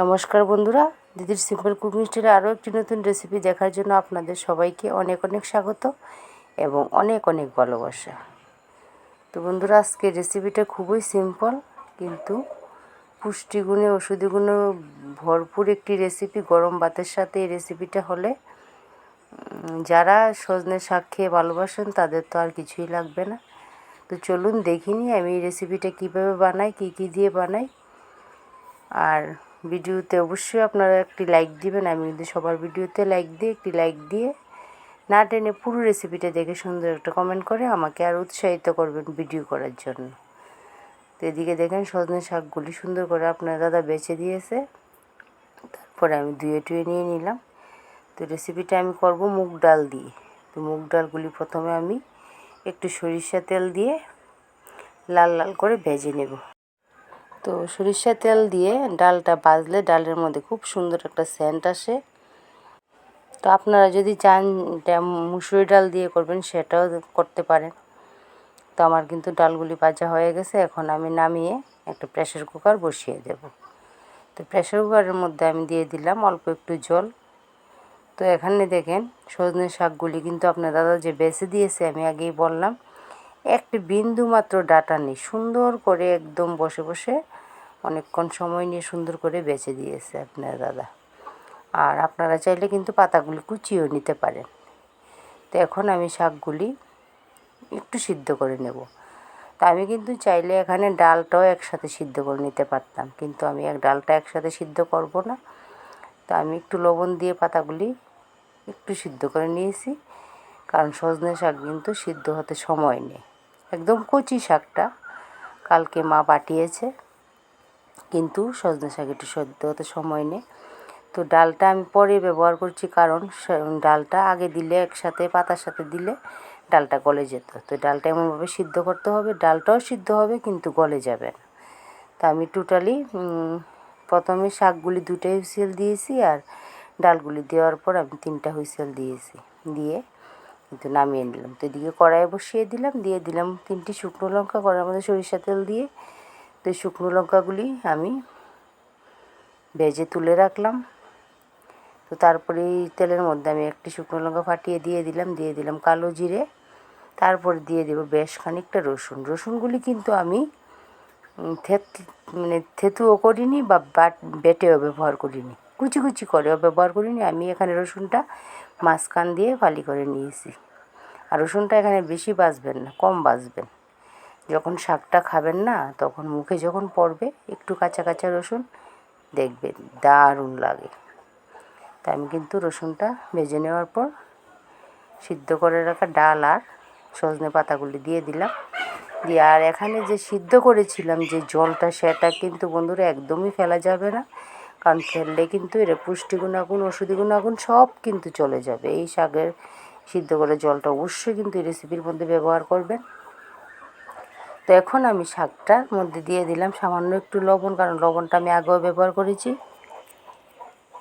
নমস্কার বন্ধুরা, দিদির সিম্পল কুকিং স্টাইলে আরও একটি নতুন রেসিপি দেখার জন্য আপনাদের সবাইকে অনেক অনেক স্বাগত এবং অনেক অনেক ভালোবাসা। তো বন্ধুরা আজকে রেসিপিটা খুবই সিম্পল কিন্তু পুষ্টিগুণে, ওষুধিগুণে ভরপুর একটি রেসিপি গরম ভাতের সাথে এই রেসিপিটা হলে যারা সজনে শাক খেয়ে ভালোবাসেন, তাদের তো আর কিছুই লাগবে না। তো চলুন দেখিনি আমি এই রেসিপিটা কীভাবে বানাই, কী কী দিয়ে বানাই। আর ভিডিওতে অবশ্যই আপনারা একটি লাইক দিবেন, আমি কিন্তু সবার ভিডিওতে লাইক দিয়ে একটি লাইক দিয়ে না টেনে পুরো রেসিপিটা দেখে সুন্দর একটা কমেন্ট করে আমাকে আর উৎসাহিত করবেন ভিডিও করার জন্য। তো এদিকে দেখেন সজনে শাকগুলি সুন্দর করে আপনার দাদা বেছে দিয়েছে। তারপরে আমি ধুয়ে টুয়ে নিয়ে নিলাম। তো রেসিপিটা আমি করব মুগ ডাল দিয়ে। তো মুগ ডালগুলি প্রথমে আমি একটু সরিষা তেল দিয়ে লাল লাল করে ভেজে নেব। তো সরিষা তেল দিয়ে ডালটা বাজলে ডালের মধ্যে খুব সুন্দর একটা সেন্ট আসে। তো আপনারা যদি চান মুসুরি ডাল দিয়ে করবেন, সেটাও করতে পারেন। তো আমার কিন্তু ডালগুলি ভাজা হয়ে গেছে, এখন আমি নামিয়ে একটা প্রেশার কুকার বসিয়ে দেব। তো প্রেশার কুকারের মধ্যে আমি দিয়ে দিলাম অল্প একটু জল। তো এখানে দেখেন সজনে শাকগুলি কিন্তু আপনার দাদা যে বেছে দিয়েছে, আমি আগেই বললাম, একটি বিন্দু মাত্র ডাটা নেই, সুন্দর করে একদম বসে বসে অনেকক্ষণ সময় নিয়ে সুন্দর করে বেছে দিয়েছে আপনার দাদা। আর আপনারা চাইলে কিন্তু পাতাগুলি কুচিয়েও নিতে পারেন। তো এখন আমি শাকগুলি একটু সিদ্ধ করে নেব। তা আমি কিন্তু চাইলে এখানে ডালটাও একসাথে সিদ্ধ করে নিতে পারতাম, কিন্তু আমি এক ডালটা একসাথে সিদ্ধ করব না। তা আমি একটু লবণ দিয়ে পাতাগুলি একটু সিদ্ধ করে নিয়েছি, কারণ সজনে শাক কিন্তু সিদ্ধ হতে সময় নেই। একদম কচি শাকটা কালকে মা পাঠিয়েছে। কিন্তু সজনে শাক একটু সিদ্ধ হতে সময় নেই। তো ডালটা আমি পরে ব্যবহার করছি কারণ ডালটা আগে দিলে একসাথে, পাতার সাথে দিলে ডালটা গলে যেত। তো ডালটা এমনভাবে সিদ্ধ করতে হবে, ডালটাও সিদ্ধ হবে কিন্তু গলে যাবে না। তা আমি টোটালি প্রথমে শাকগুলি দুটাই হুইসেল দিয়েছি আর ডালগুলি দেওয়ার পর আমি তিনটা হুইসেল দিয়েছি। দিয়ে কিন্তু নামিয়ে নিলাম। তো এদিকে কড়াইয়ে বসিয়ে দিলাম, দিয়ে দিলাম তিনটি শুকনো লঙ্কা কড়াইয়ের মধ্যে সরিষা তেল দিয়ে তো শুকনো লঙ্কাগুলি আমি ভেজে তুলে রাখলাম। তো তারপরে এই তেলের মধ্যে আমি একটি শুকনো লঙ্কা ফাটিয়ে দিয়ে দিলাম দিয়ে দিলাম কালো জিরে। তারপরে দিয়ে দেবো বেশ খানিকটা রসুন। রসুনগুলি কিন্তু আমি থেত মানে থেতুও করিনি বা বাট, বেটেও ব্যবহার করিনি। কুচি কুচি করেও ব্যবহার করিনি। আমি এখানে রসুনটা মাঝখান দিয়ে ফালি করে নিয়েছি। আর রসুনটা এখানে বেশি বাজবেন না, কম বাজবেন। যখন শাকটা খাবেন না, তখন মুখে যখন পড়বে, একটু কাঁচা কাঁচা রসুন, দেখবেন দারুণ লাগে। তা আমি কিন্তু রসুনটা ভেজে নেওয়ার পর, সিদ্ধ করে রাখা ডাল আর সজনে পাতাগুলি দিয়ে দিলাম। দিয়ে আর এখানে যে সিদ্ধ করেছিলাম, যে জলটা, সেটা কিন্তু বন্ধুরা একদমই ফেলা যাবে না। কারণ ফেললে কিন্তু এর পুষ্টি গুণাগুণ ওষুধি গুণাগুণ সব কিন্তু চলে যাবে। এই শাকের সিদ্ধ করে জলটা অবশ্যই কিন্তু এই রেসিপির মধ্যে ব্যবহার করবেন। তো এখন আমি শাকটার মধ্যে দিয়ে দিলাম সামান্য একটু লবণ, কারণ লবণটা আমি আগেও ব্যবহার করেছি।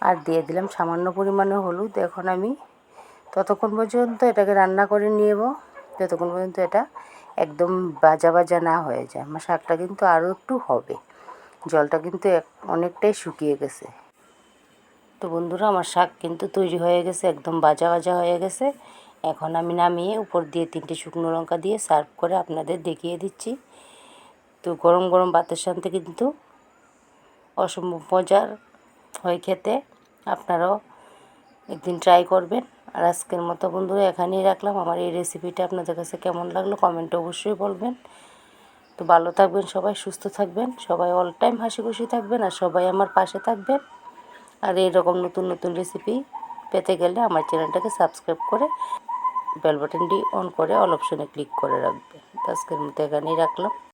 আর দিয়ে দিলাম সামান্য পরিমাণে হলুদ। এখন আমি ততক্ষণ পর্যন্ত এটাকে রান্না করে নিয়েব যতক্ষণ পর্যন্ত এটা একদম বাজা বাজা না হয়ে যায়। আমার শাকটা কিন্তু আরও একটু হবে। জলটা কিন্তু অনেকটাই শুকিয়ে গেছে। তো বন্ধুরা, আমার শাক কিন্তু তৈরি হয়ে গেছে, একদম বাজা বাজা হয়ে গেছে। এখন আমি নামিয়ে উপর দিয়ে তিনটে শুকনো লঙ্কা দিয়ে সার্ভ করে আপনাদের দেখিয়ে দিচ্ছি। তো গরম গরম ভাতের সাথে কিন্তু অসম্ভব মজার হয় খেতে। আপনারাও একদিন ট্রাই করবেন। আর আজকের মতো বন্ধুরা এখানেই রাখলাম। আমার এই রেসিপিটা আপনাদের কাছে কেমন লাগল কমেন্টে অবশ্যই বলবেন। তো ভালো থাকবেন সবাই, সুস্থ থাকবেন। সবাই অল টাইম হাসি খুশি থাকবেন আর সবাই আমার পাশে থাকবেন। আর এইরকম নতুন নতুন রেসিপি পেতে গেলে আমার চ্যানেলটাকে সাবস্ক্রাইব করে বেল বাটনটি অন করে অল অপশনে ক্লিক করে রাখবে। আজকের মতো এখানেই রাখলাম।